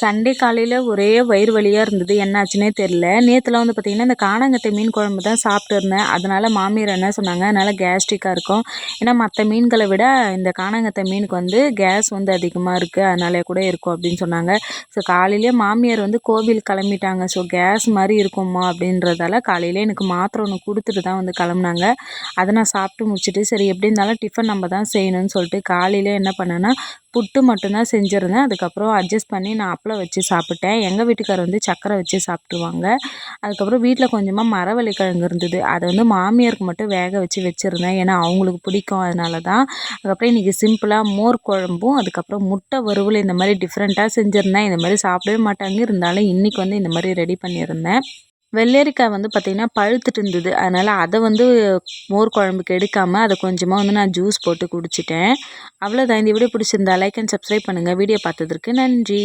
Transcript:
Sunday காலையில் ஒரே வயிறு வலியாக இருந்தது. என்னாச்சுன்னே தெரில நேற்றுலாம் வந்து பார்த்திங்கன்னா இந்த காணாங்கத்தை மீன் குழம்பு தான் சாப்பிட்டு இருந்தேன். அதனால் மாமியார் என்ன சொன்னாங்க அதனால் கேஸ்ட்ரிக்காக இருக்கும். ஏன்னா மற்ற மீன்களை விட இந்த காணாங்கத்தை மீனுக்கு வந்து கேஸ் வந்து அதிகமாக இருக்குது அதனாலே கூட இருக்கும் அப்படின்னு சொன்னாங்க. ஸோ காலையிலே மாமியார் வந்து கோவில் கிளம்பிட்டாங்க. ஸோ கேஸ் மாதிரி இருக்குமா அப்படின்றதால காலையிலே எனக்கு மாத்திரை ஒன்று கொடுத்துட்டு தான் வந்து கிளம்புனாங்க. அதை நான் சாப்பிட்டு முடிச்சுட்டு சரி எப்படி இருந்தாலும் டிஃபன் நம்ம தான் செய்யணும்னு சொல்லிட்டு காலையில் என்ன பண்ணேன்னா புட்டு மட்டும்தான் செஞ்சுருந்தேன். அதுக்கப்புறம் அட்ஜஸ்ட் பண்ணி நான் அப்பளம் வச்சு சாப்பிட்டேன். எங்கள் வீட்டுக்காரர் வந்து சக்கரை வச்சு சாப்பிட்ருவாங்க அதுக்கப்புறம் வீட்டில் கொஞ்சமாக மரவள்ளி கிழங்கு இருந்தது. அதை வந்து மாமியாருக்கு மட்டும் வேக வச்சு வச்சுருந்தேன். ஏன்னா அவங்களுக்கு பிடிக்கும். அதனால தான் அதுக்கப்புறம் இன்றைக்கி சிம்பிளாக மோர் குழம்பும் அதுக்கப்புறம் முட்டை வறுவல் இந்த மாதிரி டிஃப்ரெண்ட்டாக செஞ்சுருந்தேன். இந்த மாதிரி சாப்பிடவே மாட்டாங்க. இருந்தாலும் இன்றைக்கி வந்து இந்த மாதிரி ரெடி பண்ணியிருந்தேன். வெள்ளரிக்காய் வந்து பார்த்திங்கன்னா பழுத்துட்டு இருந்தது. அதனால் அதை வந்து மோர் குழம்புக்கு எடுக்காமல் அதை கொஞ்சமாக வந்து நான் ஜூஸ் போட்டு குடிச்சிட்டேன். அவ்வளோதான் இந்த வீடியோ பிடிச்சிருந்தா லைக் அண்ட் சப்ஸ்கிரைப் பண்ணுங்கள் வீடியோ பார்த்ததற்கு நன்றி.